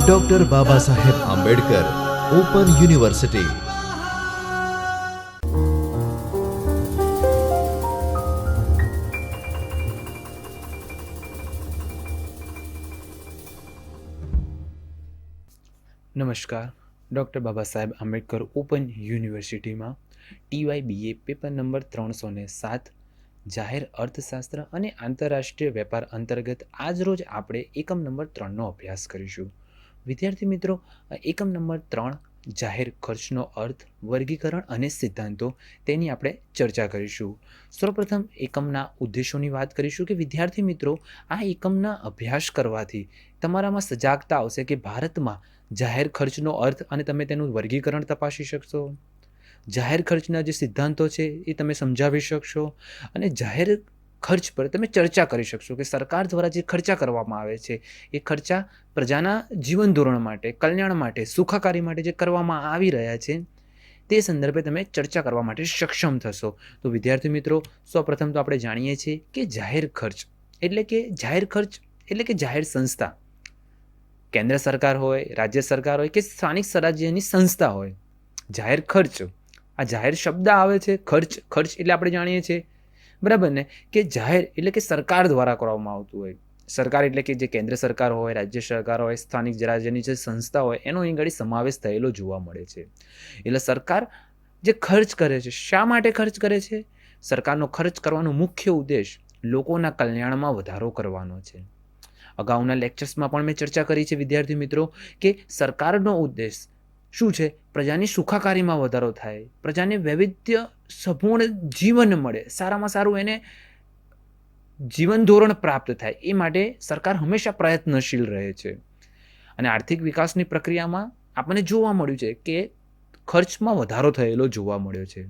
Doctor Baba Saheb Ambedkar open university નમસ્કાર. Doctor Baba Saheb Ambedkar open યુનિવર્સિટીમાં ટીવાય બી એ paper number ત્રણસો ને સાત જાહેર અર્થશાસ્ત્ર અને આંતરરાષ્ટ્રીય વેપાર અંતર્ગત આજરોજ આપણે એકમ નંબર ત્રણનો અભ્યાસ કરીશું. વિદ્યાર્થી મિત્રો એકમ નંબર ત્રણ, જાહેર ખર્ચનો અર્થ, વર્ગીકરણ અને સિદ્ધાંતો તેની આપણે ચર્ચા કરીશું. સૌપ્રથમ એકમના ઉદ્દેશોની વાત કરીશું કે વિદ્યાર્થી મિત્રો, આ એકમના અભ્યાસ કરવાથી તમારામાં સજાગતા આવશે કે ભારતમાં જાહેર ખર્ચનો અર્થ અને તમે તેનું વર્ગીકરણ તપાસી શકશો? જાહેર ખર્ચના જે સિદ્ધાંતો છે એ તમે સમજાવી શકશો અને જાહેર ખર્ચ પર તમે ચર્ચા કરી શકશો કે સરકાર દ્વારા જે ખર્ચા કરવામાં આવે છે, એ ખર્ચા પ્રજાના જીવન ધોરણ માટે, કલ્યાણ માટે, સુખાકારી માટે જે કરવામાં આવી રહ્યા છે, તે સંદર્ભે તમે ચર્ચા કરવા માટે સક્ષમ થશો. તો વિદ્યાર્થી મિત્રો, સૌપ્રથમ તો આપણે જાણીએ છીએ કે જાહેર ખર્ચ એટલે કે જાહેર ખર્ચ એટલે કે જાહેર સંસ્થા. કેન્દ્ર સરકાર હોય, રાજ્ય સરકાર હોય કે સ્થાનિક સ્વરાજ્યની સંસ્થા હોય. જાહેર ખર્ચ આ જાહેર શબ્દ આવે છે, ખર્ચ ખર્ચ એટલે આપણે જાણીએ છીએ. બરાબર ને? કે જાહેર એટલે કે સરકાર દ્વારા કરવામાં આવતું હોય. સરકાર એટલે કે જે કેન્દ્ર સરકાર હોય, રાજ્ય સરકાર હોય, સ્થાનિક રાજ્યની જે સંસ્થા હોય, એનો અહીં ઘડી સમાવેશ થયેલો જોવા મળે છે. એટલે સરકાર જે ખર્ચ કરે છે, શા માટે ખર્ચ કરે છે? સરકારનો ખર્ચ કરવાનો મુખ્ય ઉદ્દેશ લોકોના કલ્યાણમાં વધારો કરવાનો છે. અગાઉના લેક્ચર્સમાં પણ મેં ચર્ચા કરી છે, વિદ્યાર્થી મિત્રો, કે સરકારનો ઉદ્દેશ શું છે? પ્રજાની સુખાકારીમાં વધારો થાય. પ્રજાને વૈવિધ્ય સંપૂર્ણ જીવન મળે. સારામાં સારું એને જીવન ધોરણ પ્રાપ્ત થાય. એ માટે સરકાર હંમેશા પ્રયત્નશીલ રહે છે. અને આર્થિક વિકાસની પ્રક્રિયામાં આપણને જોવા મળ્યું છે કે ખર્ચમાં વધારો થયેલો જોવા મળ્યો છે.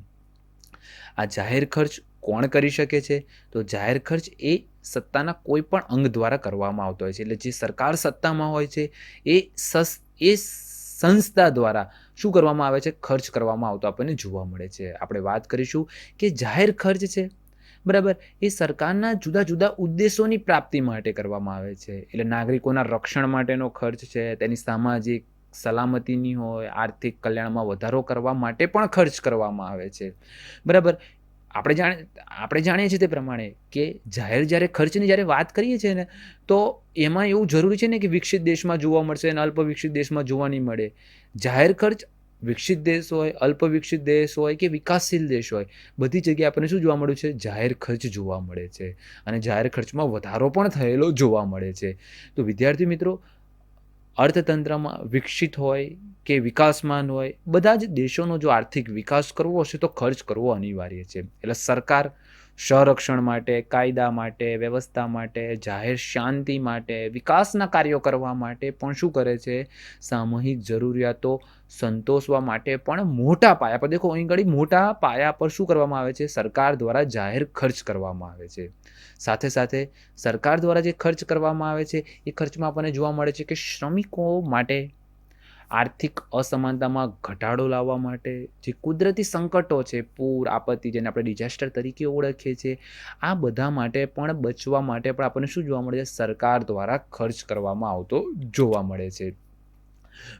આ જાહેર ખર્ચ કોણ કરી શકે છે? તો જાહેર ખર્ચ એ સત્તાના કોઈ પણ અંગ દ્વારા કરવામાં આવતો હોય છે. એટલે જે સરકાર સત્તામાં હોય છે, એ સસ એ સંસ્થા દ્વારા શું કરવામાં આવે છે? ખર્ચ કરવામાં આવતો આપણને જોવા મળે છે. આપણે વાત કરીશું કે જાહેર ખર્ચ છે. બરાબર? એ સરકારના જુદા જુદા ઉદ્દેશોની પ્રાપ્તિ માટે કરવામાં આવે છે. એટલે નાગરિકોના રક્ષણ માટેનો ખર્ચ છે, તેની સામાજિક સલામતીની હોય, આર્થિક કલ્યાણમાં વધારો કરવા માટે પણ ખર્ચ કરવામાં આવે છે. બરાબર? આપણે જાણે, આપણે જાણીએ છીએ તે પ્રમાણે કે જાહેર જ્યારે ખર્ચની જ્યારે વાત કરીએ છીએ ને, તો એમાં એવું જરૂરી છે ને કે વિકસિત દેશમાં જોવા મળશે અને અલ્પ વિકસિત દેશમાં જોવા નહીં મળે. જાહેર ખર્ચ વિકસિત દેશ હોય અલ્પ વિકસિત દેશ હોય કે વિકાસશીલ દેશ હોય, બધી જગ્યાએ આપણને શું જોવા મળ્યું છે? જાહેર ખર્ચ જોવા મળે છે. અને જાહેર ખર્ચમાં વધારો પણ થયેલો જોવા મળે છે. તો વિદ્યાર્થી મિત્રો અર્થતંત્રમાં વિકસિત હોય કે વિકાસમાન હોય, બધા જ દેશોનો જો આર્થિક વિકાસ કરવો હશે તો ખર્ચ કરવો અનિવાર્ય છે. એટલે સરકાર સંરક્ષણ માટે, કાયદા માટે, વ્યવસ્થા માટે, જાહેર શાંતિ માટે, વિકાસના કાર્યો કરવા માટે પણ શું કરે છે? સામૂહિક જરૂરિયાતો સંતોષવા માટે પણ મોટા પાયા પર. દેખો, અહીં ઘડી મોટા પાયા પર શું કરવામાં આવે છે? સરકાર દ્વારા જાહેર ખર્ચ કરવામાં આવે છે. સાથે સાથે સરકાર દ્વારા જે ખર્ચ કરવામાં આવે છે, એ ખર્ચમાં આપણને જોવા મળે છે કે શ્રમિકો માટે આર્થિક અસમાનતામાં ઘટાડો લાવવા માટે જે કુદરતી સંકટો છે, પૂર, આપત્તિ જેને આપણે ડિઝાસ્ટર તરીકે ઓળખીએ છીએ, આ બધા માટે પણ બચવા માટે પણ આપણને શું જોવા મળે છે? સરકાર દ્વારા ખર્ચ કરવામાં આવતો જોવા મળે છે.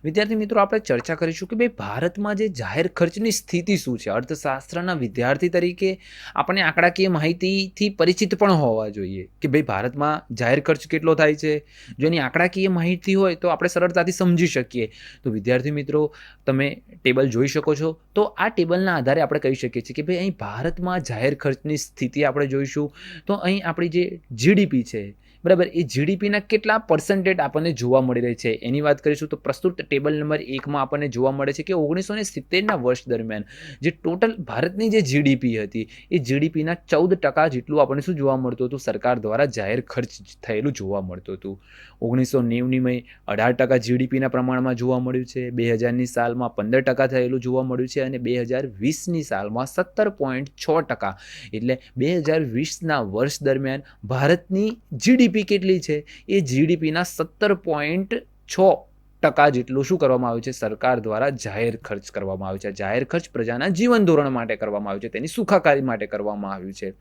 વિદ્યાર્થી મિત્રો, આપણે ચર્ચા કરીશું કે ભાઈ ભારતમાં જે જાહેર ખર્ચની સ્થિતિ શું છે? અર્થશાસ્ત્રના વિદ્યાર્થી તરીકે આપણે આંકડાકીય માહિતીથી પરિચિત પણ હોવા જોઈએ કે ભાઈ ભારતમાં જાહેર ખર્ચ કેટલો થાય છે? જો એની આંકડાકીય માહિતી હોય તો આપણે સરળતાથી સમજી શકીએ. તો વિદ્યાર્થી મિત્રો, તમે ટેબલ જોઈ શકો છો. તો આ ટેબલના આધારે આપણે કહી શકીએ છીએ કે ભાઈ અહીં ભારતમાં જાહેર ખર્ચની સ્થિતિ આપણે જોઈશું. તો અહીં આપણી જે જીડીપી છે બરાબર? એ જીડીપીના કેટલા પર્સન્ટેજ આપણને જોવા મળી રહી છે? એની વાત કરીશું તો પ્રસ્તુત ટેબલ નંબર એકમાં આપણને જોવા મળે છે કે ઓગણીસો ને સિત્તેરના વર્ષ દરમિયાન જે ટોટલ ભારતની જે જીડીપી હતી, એ જીડીપીના ચૌદ ટકા જેટલું આપણને શું જોવા મળતું હતું? સરકાર દ્વારા જાહેર ખર્ચ થયેલું જોવા મળતું હતું. ઓગણીસો નેવની મય અઢાર ટકા જીડીપીના પ્રમાણમાં જોવા મળ્યું છે. બે હજારની સાલમાં પંદર ટકા થયેલું જોવા મળ્યું છે અને બે હજાર વીસની સાલમાં સત્તર પોઈન્ટ છ ટકા. એટલે બે હજાર વીસના વર્ષ દરમિયાન ભારતની જીડીપી કેટલી છે? એ જીડીપીના સત્તર પોઈન્ટ છ ટકા જેટલું શું કરવામાં આવ્યું છે? સરકાર દ્વારા જાહેર ખર્ચ કરવામાં આવ્યું છે. જાહેર ખર્ચ પ્રજાના જીવન ધોરણ માટે કરવામાં આવ્યું છે. તેની સુખાકારી માટે કરવામાં આવ્યું છે.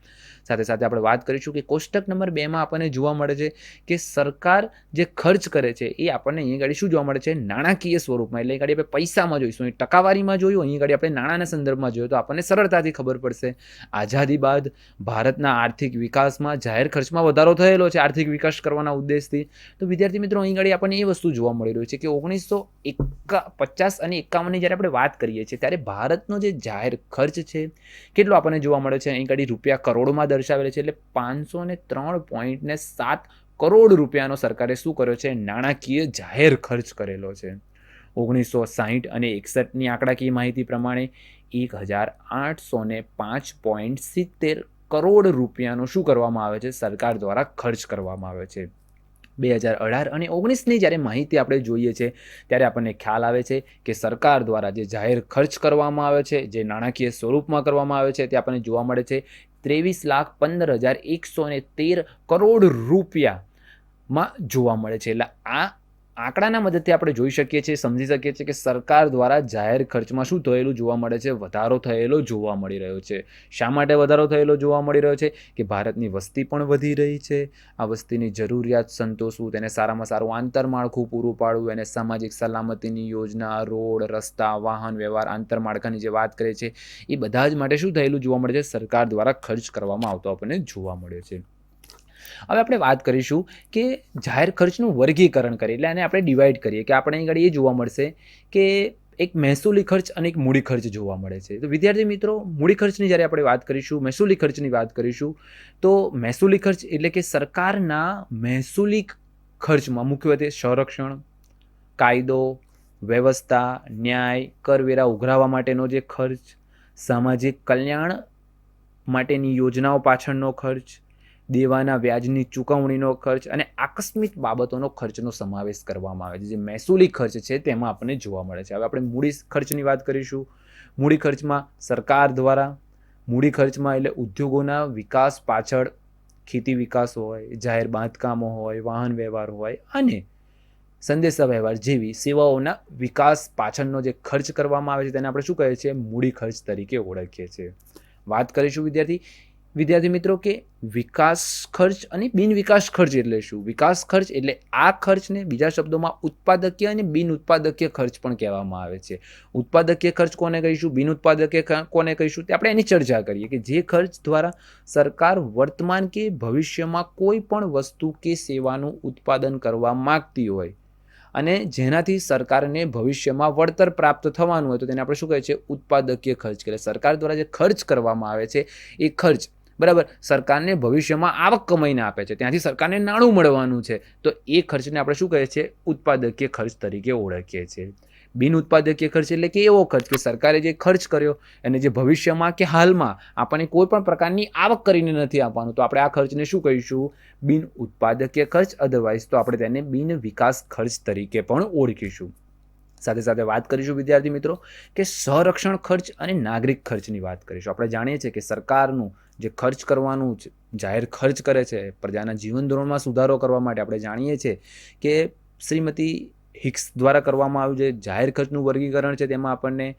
સાથે સાથે આપણે વાત કરીશું કે કોષ્ટક નંબર બેમાં આપણને જોવા મળે છે કે સરકાર જે ખર્ચ કરે છે એ આપણને અહીંયા ગાડી શું જોવા મળે છે? નાણાકીય સ્વરૂપમાં. એટલે અહીં આપણે પૈસામાં જોઈશું. અહીં ટકાવારીમાં જોયું, અહીં ગાડી આપણે નાણાંના સંદર્ભમાં જોયું. તો આપણને સરળતાથી ખબર પડશે. આઝાદી બાદ ભારતના આર્થિક વિકાસમાં જાહેર ખર્ચમાં વધારો થયેલો છે આર્થિક વિકાસ કરવાના ઉદ્દેશથી. તો વિદ્યાર્થી મિત્રો, અહીં ગાડી આપણને એ વસ્તુ જોવા મળી રહ્યું છે કે ઓગણીસો એકા પચાસ અને એકાવનની જ્યારે આપણે વાત કરીએ છીએ, ત્યારે ભારતનો જે જાહેર ખર્ચ છે, કેટલો આપણને જોવા મળે છે? અહીં કડી રૂપિયા કરોડમાં દર્શાવેલ છે, એટલે પાંચસો ને ત્રણ પોઈન્ટ ને સાત કરોડ રૂપિયાનો સરકારે શું કર્યો છે? નાણાકીય જાહેર ખર્ચ કરેલો છે. ઓગણીસો સાહીઠ અને એકસઠની આંકડાકીય માહિતી પ્રમાણે એક હજાર આઠસો ને પાંચ પોઈન્ટ સિત્તેર કરોડ રૂપિયાનો શું કરવામાં આવે છે? સરકાર દ્વારા ખર્ચ કરવામાં આવે છે. બે હજાર અઢાર અને ઓગણીસની જ્યારે માહિતી આપણે જોઈએ છે, ત્યારે આપણને ખ્યાલ આવે છે કે સરકાર દ્વારા જે જાહેર ખર્ચ કરવામાં આવે છે, જે નાણાકીય સ્વરૂપમાં કરવામાં આવે છે, તે આપણને જોવા મળે છે ત્રેવીસ લાખ પંદર હજાર એકસો ને તેર કરોડ રૂપિયામાં જોવા મળે છે. એટલે આ આંકડાના મદદથી આપણે જોઈ શકીએ છીએ, સમજી શકીએ છીએ કે સરકાર દ્વારા જાહેર ખર્ચમાં શું થયેલું જોવા મળે છે, વધારો થયેલો જોવા મળી રહ્યો છે. શા માટે વધારો થયેલો જોવા મળી રહ્યો છે? કે ભારતની વસ્તી પણ વધી રહી છે. આ વસ્તીની જરૂરિયાત સંતોષવું, તેને સારામાં સારું આંતરમાળખું પૂરું પાડવું, એને સામાજિક સલામતીની યોજના, રોડ, રસ્તા, વાહન વ્યવહાર, આંતરમાળખાની જે વાત કરે છે, એ બધા જ માટે શું થયેલું જોવા મળે છે? સરકાર દ્વારા ખર્ચ કરવામાં આવતો આપણને જોવા મળ્યો છે. હવે આપણે વાત કરીશું કે જાહેર ખર્ચનું વર્ગીકરણ કરીએ, એટલે આને આપણે ડિવાઈડ કરીએ કે આપણે અહીં આગળ એ જોવા મળશે કે એક મહેસૂલી ખર્ચ અને એક મૂડી ખર્ચ જોવા મળે છે. તો વિદ્યાર્થી મિત્રો, મૂડી ખર્ચની જ્યારે આપણે વાત કરીશું, મહેસૂલી ખર્ચની વાત કરીશું, તો મહેસૂલી ખર્ચ એટલે કે સરકારના મહેસૂલી ખર્ચમાં મુખ્યત્વે સંરક્ષણ, કાયદો, વ્યવસ્થા, ન્યાય કરવેરા ઉઘરાવવા માટેનો જે ખર્ચ, સામાજિક કલ્યાણ માટેની યોજનાઓ પાછળનો ખર્ચ દેવાના વ્યાજની ચૂકવણીનો ખર્ચ અને આકસ્મિક બાબતોનો ખર્ચનો સમાવેશ કરવામાં આવે છે. જે મહેસૂલી ખર્ચ છે તેમાં આપણને જોવા મળે છે. હવે આપણે મૂડી ખર્ચની વાત કરીશું. મૂડી ખર્ચમાં સરકાર દ્વારા, મૂડી ખર્ચમાં એટલે ઉદ્યોગોના વિકાસ પાછળ ખેતી વિકાસ હોય, જાહેર બાંધકામો હોય, વાહન વ્યવહાર હોય અને સંદેશા વ્યવહાર જેવી સેવાઓના વિકાસ પાછળનો જે ખર્ચ કરવામાં આવે છે, તેને આપણે શું કહીએ છીએ મૂડી ખર્ચ તરીકે ઓળખીએ છીએ. વાત કરીશું વિદ્યાર્થી વિદ્યાર્થી મિત્રો, કે વિકાસ ખર્ચ અને બિન વિકાસ ખર્ચ એટલે શું? વિકાસ ખર્ચ એટલે આ ખર્ચને બીજા શબ્દોમાં ઉત્પાદકીય અને બિન ઉત્પાદકીય ખર્ચ પણ કહેવામાં આવે છે. ઉત્પાદકીય ખર્ચ કોને કહીશું? બિન ઉત્પાદકીય કોને કહીશું? તે આપણે એની ચર્ચા કરીએ કે જે ખર્ચ દ્વારા સરકાર વર્તમાન કે ભવિષ્યમાં કોઈ પણ વસ્તુ કે સેવાનું ઉત્પાદન કરવા માગતી હોય અને જેનાથી સરકારને ભવિષ્યમાં વળતર પ્રાપ્ત થવાનું હોય, તો તેને આપણે શું કહે છે? ઉત્પાદકીય ખર્ચ. કહેવાય સરકાર દ્વારા જે ખર્ચ કરવામાં આવે છે, એ ખર્ચ બરાબર? સરકારને ભવિષ્યમાં આવક કમાઈને આપે છે. ત્યાંથી સરકારને નાણું મળવાનું છે. તો એ ખર્ચને આપણે શું કહીએ છીએ ઉત્પાદકીય ખર્ચ તરીકે ઓળખીએ છીએ. બિન ઉત્પાદકીય ખર્ચ એટલે કે એવો ખર્ચ કે સરકારે જે ખર્ચ કર્યો અને જે ભવિષ્યમાં કે હાલમાં આપણને કોઈ પણ પ્રકારની આવક કરીને નથી આપવાનું. તો આપણે આ ખર્ચને શું કહીશું? બિન ઉત્પાદકીય ખર્ચ. અધરવાઇઝ તો આપણે તેને બિન વિકાસ ખર્ચ તરીકે પણ ઓળખીશું. સાથે સાથે વાત કરીશું વિદ્યાર્થી મિત્રો કે સંરક્ષણ ખર્ચ અને નાગરિક ખર્ચની વાત કરીશું. આપણે જાણીએ છીએ કે સરકારનું જે ખર્ચ કરવાનું જાહેર ખર્ચ કરે છે, પ્રજાના જીવન ધોરણમાં સુધારો કરવા માટે આપણે જાણીએ છીએ કે શ્રીમતી હિક્સ દ્વારા કરવામાં આવ્યું છે જાહેર ખર્ચનું વર્ગીકરણ છે, તેમાં આપણને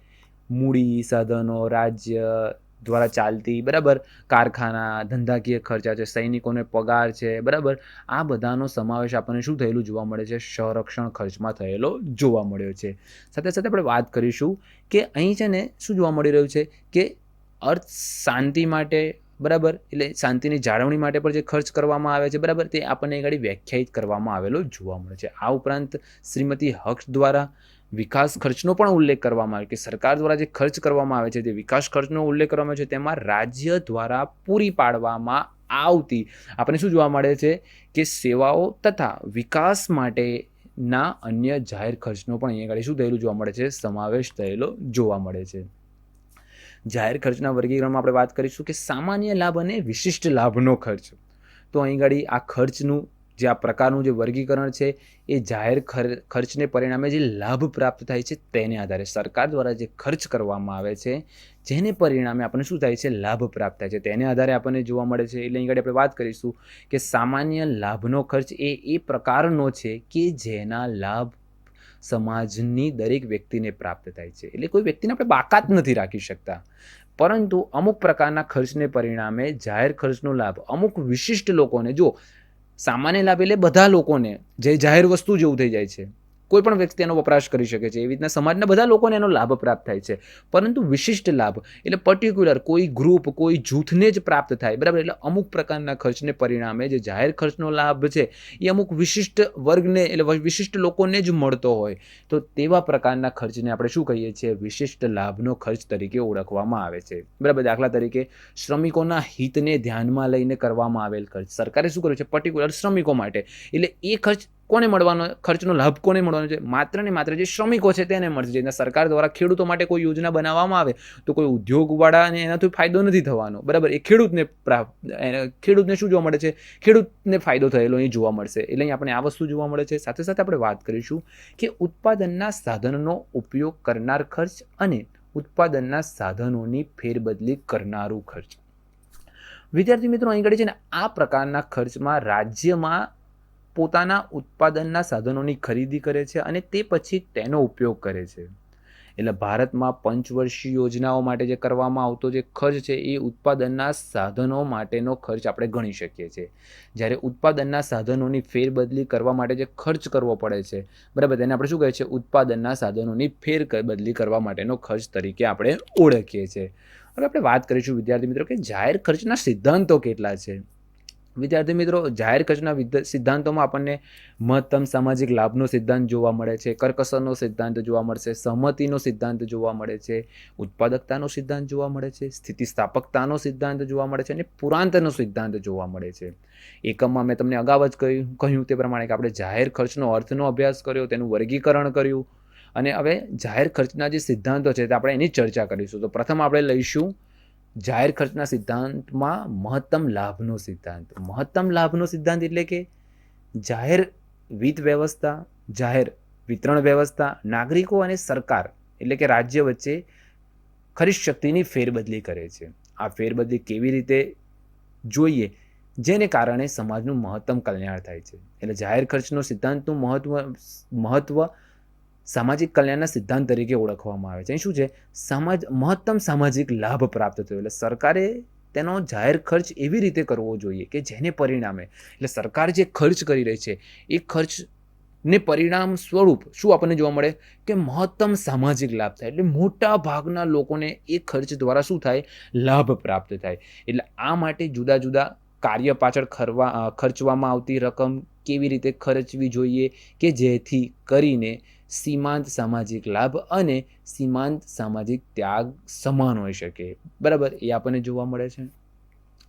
મૂડી, સાધનો, રાજ્ય દ્વારા ચાલતી, બરાબર, કારખાના, ધંધાકીય ખર્ચા છે, સૈનિકોને પગાર છે, બરાબર, આ બધાનો સમાવેશ આપણને શું થયેલું જોવા મળે છે? સંરક્ષણ ખર્ચમાં થયેલો જોવા મળ્યો છે. સાથે સાથે આપણે વાત કરીશું કે અહીં છે ને શું જોવા મળી રહ્યું છે કે અર્થ શાંતિ માટે બરાબર? એટલે શાંતિની જાળવણી માટે પણ જે ખર્ચ કરવામાં આવે છે, બરાબર? તે આપણને આગળ વ્યાખ્યાયિત કરવામાં આવેલો જોવા મળે છે. આ ઉપરાંત શ્રીમતી હક્ષ દ્વારા વિકાસ ખર્ચનો પણ ઉલ્લેખ કરવામાં આવે કે સરકાર દ્વારા જે ખર્ચ કરવામાં આવે છે, તે વિકાસ ખર્ચનો ઉલ્લેખ કરવામાં છે, તેમાં રાજ્ય દ્વારા પૂરી પાડવામાં આવતી આપણને શું જોવા મળે છે? કે સેવાઓ તથા વિકાસ માટેના અન્ય જાહેર ખર્ચનો પણ અહીંયા આગળ શું થયેલું જોવા મળે છે? સમાવેશ થયેલો જોવા મળે છે. જાહેર ખર્ચના વર્ગીકરણમાં આપણે વાત કરીશું કે સામાન્ય લાભ અને વિશિષ્ટ લાભનો ખર્ચ. તો અહીં આગળ આ ખર્ચનું જે આ પ્રકારનું જે વર્ગીકરણ છે, એ જાહેર ખર્ચને પરિણામે જે લાભ પ્રાપ્ત થાય છે તેને આધારે સરકાર દ્વારા જે ખર્ચ કરવામાં આવે છે, જેને પરિણામે આપણને શું થાય છે, લાભ પ્રાપ્ત થાય છે. તેને આધારે આપણને જોવા મળે છે, એટલે અહીં આપણે વાત કરીશું કે સામાન્ય લાભનો ખર્ચ એ એ પ્રકારનો છે કે જેના લાભ સમાજની દરેક વ્યક્તિને પ્રાપ્ત થાય છે. એટલે કોઈ વ્યક્તિને આપણે બાકાત નથી રાખી શકતા. પરંતુ અમુક પ્રકારના ખર્ચને પરિણામે જાહેર ખર્ચનો લાભ અમુક વિશિષ્ટ લોકોને જો સામાન્ય લાભ એટલે બધા લોકોને, જે જાહેર વસ્તુ જેવું થઈ જાય છે. કોઈ પણ વ્યક્તિ એનો વપરાશ કરી શકે છે. એવી રીતના સમાજના બધા લોકોને એનો લાભ પ્રાપ્ત થાય છે. પરંતુ વિશિષ્ટ લાભ, એટલે પર્ટિક્યુલર કોઈ ગ્રુપ કોઈ જૂથને જ પ્રાપ્ત થાય, બરાબર? એટલે અમુક પ્રકારના ખર્ચને પરિણામે જે જાહેર ખર્ચનો લાભ છે, એ અમુક વિશિષ્ટ વર્ગને, એટલે વિશિષ્ટ લોકોને જ મળતો હોય. તો તેવા પ્રકારના ખર્ચને આપણે શું કહીએ છીએ? વિશિષ્ટ લાભનો ખર્ચ તરીકે ઓળખવામાં આવે છે. બરાબર? દાખલા તરીકે શ્રમિકોના હિતને ધ્યાનમાં લઈને કરવામાં આવેલ ખર્ચ. સરકારે શું કર્યું છે? પર્ટિક્યુલર શ્રમિકો માટે. એટલે એ ખર્ચ કોને મળવાનો ખર્ચનો લાભ કોને મળવાનો છે? માત્ર ને માત્ર જે શ્રમિકો છે તેને મળશે. જેના સરકાર દ્વારા ખેડૂતો માટે કોઈ યોજના બનાવવામાં આવે, તો કોઈ ઉદ્યોગવાળાને એનાથી ફાયદો નથી થવાનો. બરાબર? એ ખેડૂતને ખેડૂતને શું જોવા મળે છે? ખેડૂતને ફાયદો થયેલો અહીં જોવા મળશે. એટલે અહીં આપણે આ વસ્તુ જોવા મળે છે. સાથે સાથે આપણે વાત કરીશું કે ઉત્પાદનના સાધનનો ઉપયોગ કરનાર ખર્ચ અને ઉત્પાદનના સાધનોની ફેરબદલી કરનારું ખર્ચ. વિદ્યાર્થી મિત્રો, અહીં આગળ છે ને, આ પ્રકારના ખર્ચમાં રાજ્યમાં પોતાના ઉત્પાદનના સાધનોની ખરીદી કરે છે અને તે પછી તેનો ઉપયોગ કરે છે. એટલે ભારતમાં પંચવર્ષીય યોજનાઓ માટે જે કરવામાં આવતો જે ખર્ચ છે, એ ઉત્પાદનના સાધનો માટેનો ખર્ચ આપણે ગણી શકીએ છીએ. જ્યારે ઉત્પાદનના સાધનોની ફેરબદલી કરવા માટે જે ખર્ચ કરવો પડે છે, બરાબર, તેને આપણે શું કહે છે? ઉત્પાદનના સાધનોની ફેર બદલી કરવા માટેનો ખર્ચ તરીકે આપણે ઓળખીએ છીએ. હવે આપણે વાત કરીશું વિદ્યાર્થી મિત્રો કે જાહેર ખર્ચના સિદ્ધાંતો કેટલા છે? વિદ્યાર્થી મિત્રો, જાહેર ખર્ચના સિદ્ધાંતોમાં આપણને મહત્તમ સામાજિક લાભનો સિદ્ધાંત જોવા મળે છે, કરકસરનો સિદ્ધાંત જોવા મળશે સહમતિનો સિદ્ધાંત જોવા મળે છે, ઉત્પાદકતાનો સિદ્ધાંત જોવા મળે છે, સ્થિતિસ્થાપકતાનો સિદ્ધાંત જોવા મળે છે અને પુરાંતનો સિદ્ધાંત જોવા મળે છે. એકમમાં મેં તમને અગાઉ જ કહ્યું કહ્યું તે પ્રમાણે કે આપણે જાહેર ખર્ચનો અર્થનો અભ્યાસ કર્યો, તેનું વર્ગીકરણ કર્યું અને હવે જાહેર ખર્ચના જે સિદ્ધાંતો છે તે આપણે એની ચર્ચા કરીશું. તો પ્રથમ આપણે લઈશું જાહેર ખર્ચના સિદ્ધાંતમાં મહત્તમ લાભનો સિદ્ધાંત. મહત્તમ લાભનો સિદ્ધાંત એટલે કે જાહેર વિત વ્યવસ્થા, જાહેર વિતરણ વ્યવસ્થા, નાગરિકો અને સરકાર એટલે કે રાજ્ય વચ્ચે ખરીદ શક્તિની ફેરબદલી કરે છે. આ ફેરબદલી કેવી રીતે જોઈએ? જેને કારણે સમાજનું મહત્તમ કલ્યાણ થાય છે. એટલે જાહેર ખર્ચનો સિદ્ધાંતનું મહત્વ મહત્વ સામાજિક કલ્યાણના સિદ્ધાંત તરીકે ઓળખવામાં આવે છે. અહીં શું છે? સમાજ, મહત્તમ સામાજિક લાભ પ્રાપ્ત થયો. એટલે સરકારે તેનો જાહેર ખર્ચ એવી રીતે કરવો જોઈએ કે જેને પરિણામે, એટલે સરકાર જે ખર્ચ કરી રહી છે, એ ખર્ચને પરિણામ સ્વરૂપ શું આપણને જોવા મળે? કે મહત્તમ સામાજિક લાભ થાય. એટલે મોટા ભાગના લોકોને એ ખર્ચ દ્વારા શું થાય? લાભ પ્રાપ્ત થાય. એટલે આ માટે જુદા જુદા કાર્ય પાછળ ખરવા ખર્ચવામાં આવતી રકમ કેવી રીતે ખર્ચવી જોઈએ કે જેથી કરીને સીમાંત સામાજિક લાભ અને સીમાંત સામાજિક ત્યાગ સમાન હોઈ શકે. બરાબર? એ આપણને જોવા મળે છે.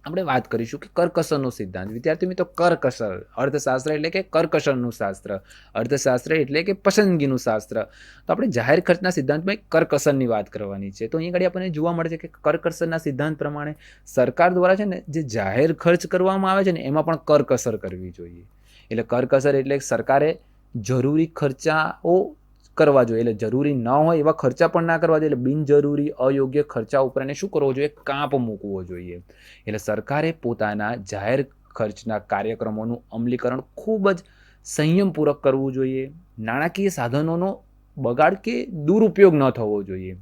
આપણે વાત કરીશું કે કરકસરનો સિદ્ધાંત. વિદ્યાર્થી મિત્રો, કરકસર. અર્થશાસ્ત્ર એટલે કે કરકસરનું શાસ્ત્ર. અર્થશાસ્ત્ર એટલે કે પસંદગીનું શાસ્ત્ર. તો આપણે જાહેર ખર્ચના સિદ્ધાંતમાં કરકસરની વાત કરવાની છે. તો અહીં આગળ આપણને જોવા મળે છે કે કરકસરના સિદ્ધાંત પ્રમાણે સરકાર દ્વારા છે ને જે જાહેર ખર્ચ કરવામાં આવે છે ને, એમાં પણ કરકસર કરવી જોઈએ. એટલે કરકસર એટલે સરકારે જરૂરી ખર્ચાઓ કરવા જોઈએ. એટલે જરૂરી ન હોય એવા ખર્ચા પણ ના કરવા જોઈએ. એટલે બિનજરૂરી, અયોગ્ય ખર્ચા ઉપર એને શું કરવો જોઈએ? કાંપ મૂકવો જોઈએ. એટલે સરકારે પોતાના જાહેર ખર્ચના કાર્યક્રમોનું અમલીકરણ ખૂબ જ સંયમપૂર્વક કરવું જોઈએ. નાણાકીય સાધનોનો બગાડ કે દુરુપયોગ ન થવો જોઈએ.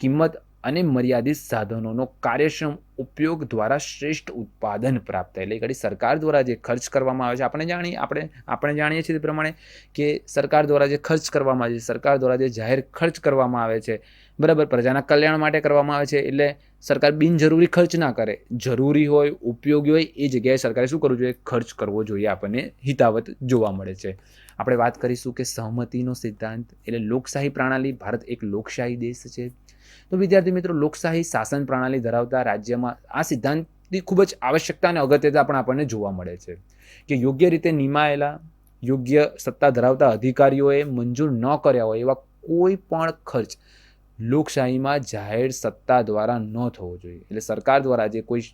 કિંમત અને મર્યાદિત સાધનોનો કાર્યક્ષમ ઉપયોગ દ્વારા શ્રેષ્ઠ ઉત્પાદન પ્રાપ્ત એટલે ઘડી સરકાર દ્વારા જે ખર્ચ કરવામાં આવે છે, આપણે જાણીએ, આપણે આપણે જાણીએ છીએ તે પ્રમાણે કે સરકાર દ્વારા જે ખર્ચ કરવામાં આવે છે, સરકાર દ્વારા જે જાહેર ખર્ચ કરવામાં આવે છે, બરાબર, પ્રજાના કલ્યાણ માટે કરવામાં આવે છે, એટલે સરકાર બિનજરૂરી ખર્ચ ના કરે. જરૂરી હોય, ઉપયોગી હોય, એ જગ્યાએ સરકારે શું કરવું જોઈએ? ખર્ચ કરવો જોઈએ આપણને હિતાવત જોવા મળે છે. આપણે વાત કરીશું કે સહમતિનો સિદ્ધાંત, એટલે લોકશાહી પ્રણાલી, ભારત એક લોકશાહી દેશ છે. તો વિદ્યાર્થી મિત્રો, લોકશાહી શાસન પ્રણાલી ધરાવતા રાજ્યમાં આ સિદ્ધાંતની ખૂબ જ આવશ્યકતા અને અગત્યતા પણ આપણને જોવા મળે છે કે યોગ્ય રીતે નિમાયેલા, યોગ્ય સત્તા ધરાવતા અધિકારીઓએ મંજૂર ન કર્યા હોય એવા કોઈ પણ ખર્ચ લોકશાહીમાં જાહેર સત્તા દ્વારા ન થવો જોઈએ. એટલે સરકાર દ્વારા જે કોઈ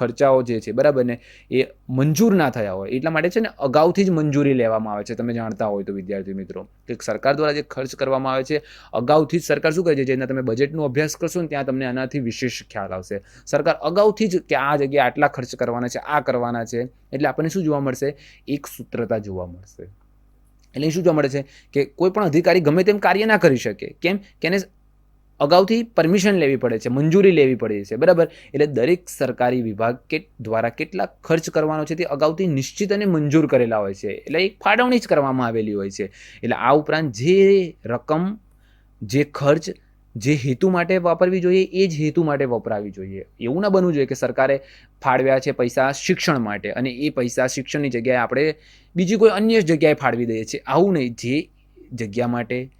ખર્ચાઓ જે છે, બરાબર ને, એ મંજૂર ના થયા હોય. એટલા માટે છે ને, અગાઉથી જ મંજૂરી લેવામાં આવે છે. તમે જાણતા હોય તો, વિદ્યાર્થી મિત્રો. કે સરકાર દ્વારા જે ખર્ચ કરવામાં આવે છે, અગાઉથી જ સરકાર શું કહે છે? જેના તમે બજેટનો અભ્યાસ કરશો ને, ત્યાં તમને આનાથી વિશેષ ખ્યાલ આવશે. સરકાર અગાઉથી જ કે આ જગ્યાએ આટલા ખર્ચ કરવાના છે, આ કરવાના છે, એટલે આપણને શું જોવા મળશે? એક સૂત્રતા જોવા મળશે. એટલે શું જોવા મળે છે? કે કોઈ પણ અધિકારી ગમે તેમ કાર્ય ના કરી શકે. કેમ? કે એને અગાઉથી પરમિશન લેવી પડે છે, મંજૂરી લેવી પડે છે, બરાબર? એટલે દરેક સરકારી વિભાગ કે દ્વારા કેટલા ખર્ચ કરવાનો છે તે અગાઉથી નિશ્ચિત અને મંજૂર કરેલા હોય છે. એટલે એક ફાળવણી જ કરવામાં આવેલી હોય છે. એટલે આ ઉપરાંત જે રકમ, જે ખર્ચ, જે હેતુ માટે વાપરવી જોઈએ, એ જ હેતુ માટે વપરાવી જોઈએ. એવું ના બનવું જોઈએ કે સરકારે ફાળવ્યા છે પૈસા શિક્ષણ માટે અને એ પૈસા શિક્ષણની જગ્યાએ આપણે બીજી કોઈ અન્ય જગ્યાએ ફાળવી દઈએ છીએ. આવું નહીં. જે જગ્યા માટે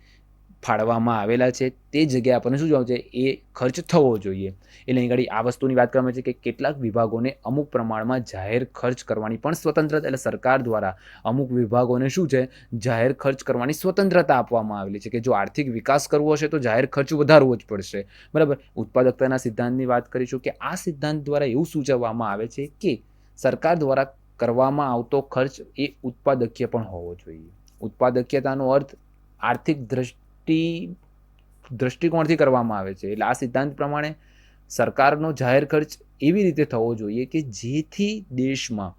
ફાળવામાં આવેલા છે, તે જગ્યાએ આપણને શું જોવું છે? એ ખર્ચ થવો જોઈએ. એટલે અહીં આગળ આ વસ્તુની વાત કરવામાં છે કે કેટલાક વિભાગોને અમુક પ્રમાણમાં જાહેર ખર્ચ કરવાની પણ સ્વતંત્રતા એટલે સરકાર દ્વારા અમુક વિભાગોને શું છે? જાહેર ખર્ચ કરવાની સ્વતંત્રતા આપવામાં આવેલી છે કે જો આર્થિક વિકાસ કરવો હશે તો જાહેર ખર્ચ વધારવો જ પડશે. બરાબર? ઉત્પાદકતાના સિદ્ધાંતની વાત કરીશું કે આ સિદ્ધાંત દ્વારા એવું સૂચવવામાં આવે છે કે સરકાર દ્વારા કરવામાં આવતો ખર્ચ એ ઉત્પાદકીય પણ હોવો જોઈએ. ઉત્પાદકીયતાનો અર્થ આર્થિક દ્રષ્ટિ દૃષ્ટિકોણથી કરવામાં આવે છે. એટલે આ સિદ્ધાંત પ્રમાણે સરકારનો જાહેર ખર્ચ એવી રીતે થવો જોઈએ કે જેથી દેશમાં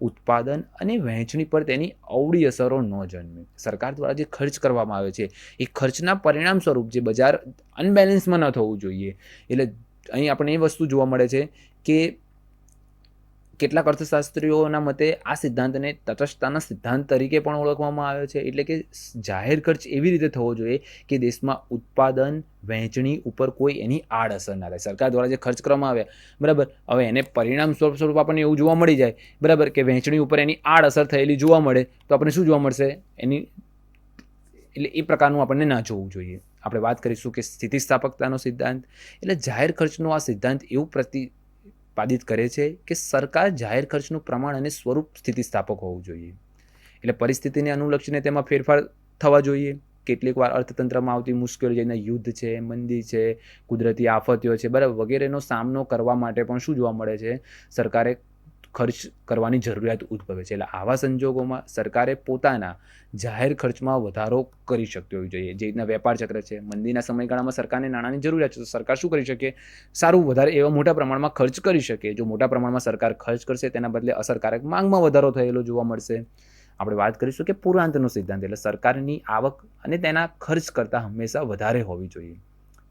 ઉત્પાદન અને વહેંચણી પર તેની અવળી અસરો ન જન્મે. સરકાર દ્વારા જે ખર્ચ કરવામાં આવે છે, એ ખર્ચના પરિણામ સ્વરૂપ જે બજાર અનબેલેન્સમાં ન થવું જોઈએ. એટલે અહીં આપણને એ વસ્તુ જોવા મળે છે કે કેટલાક અર્થશાસ્ત્રીઓના મતે આ સિદ્ધાંતને તટસ્થતાના સિદ્ધાંત તરીકે પણ ઓળખવામાં આવે છે. એટલે કે જાહેર ખર્ચ એવી રીતે થવો જોઈએ કે દેશમાં ઉત્પાદન, વહેંચણી ઉપર કોઈ એની આડઅસર ના થાય. સરકાર દ્વારા જે ખર્ચ કરવામાં આવે બરાબર? હવે એને પરિણામ સ્વરૂપ સ્વરૂપ આપણને એવું જોવા મળી જાય, બરાબર? કે વહેંચણી ઉપર એની આડઅસર થયેલી જોવા મળે, તો આપણને શું જોવા મળશે? એની એટલે એ પ્રકારનું આપણને ના જોવું જોઈએ. આપણે વાત કરીશું કે સ્થિતિસ્થાપકતાનો સિદ્ધાંત. એટલે જાહેર ખર્ચનો આ સિદ્ધાંત એવું પ્રતિપાદિત કરે છે કે સરકાર જાહેર ખર્ચનું પ્રમાણ અને સ્વરૂપ સ્થિતિસ્થાપક હોવું જોઈએ. એટલે પરિસ્થિતિને અનુલક્ષીને તેમાં ફેરફાર થવા જોઈએ. કેટલીક વાર અર્થતંત્રમાં આવતી મુશ્કેલીઓ જેને યુદ્ધ છે, મંદી છે, કુદરતી આફતીઓ છે, બરાબર વગેરેનો સામનો કરવા માટે પણ શું જોવા મળે છે? સરકારે ખર્ચ કરવાની જરૂરિયાત ઉદ્ભવે છે. એટલે આવા સંજોગોમાં સરકારે પોતાના જાહેર ખર્ચમાં વધારો કરી શકતી હોવી જોઈએ. જે રીતના વેપાર ચક્ર છે, મંદીના સમયગાળામાં સરકારને નાણાંની જરૂરિયાત છે, તો સરકાર શું કરી શકે? સારું વધારે એવા મોટા પ્રમાણમાં ખર્ચ કરી શકે. જો મોટા પ્રમાણમાં સરકાર ખર્ચ કરશે, તેના બદલે અસરકારક માંગમાં વધારો થયેલો જોવા મળશે. આપણે વાત કરીશું કે પુરાંતનો સિદ્ધાંત. એટલે સરકારની આવક અને તેના ખર્ચ કરતાં હંમેશા વધારે હોવી જોઈએ.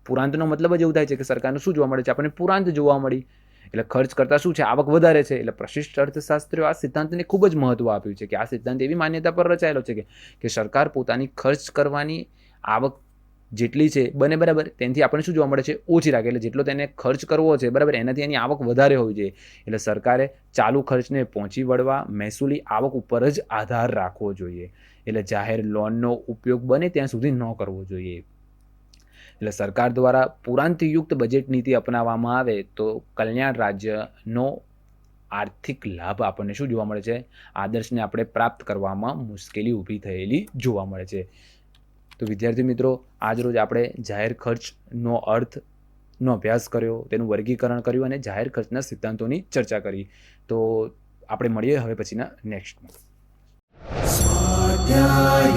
પુરાંતનો મતલબ જ એવું થાય છે કે સરકારનું શું જોવા મળે છે? આપણને પુરાંત જોવા મળી. એટલે ખર્ચ કરતાં શું છે? આવક વધારે છે. એટલે પ્રશિષ્ટ અર્થશાસ્ત્રીઓ આ સિદ્ધાંતને ખૂબ જ મહત્ત્વ આપ્યું છે કે આ સિદ્ધાંત એવી માન્યતા પર રચાયેલો છે કે કે સરકાર પોતાની ખર્ચ કરવાની આવક જેટલી છે, બને બરાબર, તેનાથી આપણને શું જોવા મળે છે? ઓછી રાખે. એટલે જેટલો તેને ખર્ચ કરવો છે, બરાબર, એનાથી એની આવક વધારે હોવી જોઈએ. એટલે સરકારે ચાલુ ખર્ચને પહોંચી વળવા મહેસૂલી આવક ઉપર જ આધાર રાખવો જોઈએ. એટલે જાહેર લોનનો ઉપયોગ બને ત્યાં સુધી ન કરવો જોઈએ. એટલે સરકાર દ્વારા પુરાંતયુક્ત બજેટ નીતિ અપનાવવામાં આવે તો કલ્યાણ રાજ્યનો આર્થિક લાભ આપણને શું જોવા મળે છે? આદર્શને આપણે પ્રાપ્ત કરવામાં મુશ્કેલી ઊભી થયેલી જોવા મળે છે. તો વિદ્યાર્થી મિત્રો આજરોજ આપણે જાહેર ખર્ચનો અર્થ નો અભ્યાસ કર્યો, તેનું વર્ગીકરણ કર્યું અને જાહેર ખર્ચના સિદ્ધાંતોની ચર્ચા કરી. તો આપણે મળીએ હવે પછીના નેક્સ્ટમાં. સ્વાધ્યાય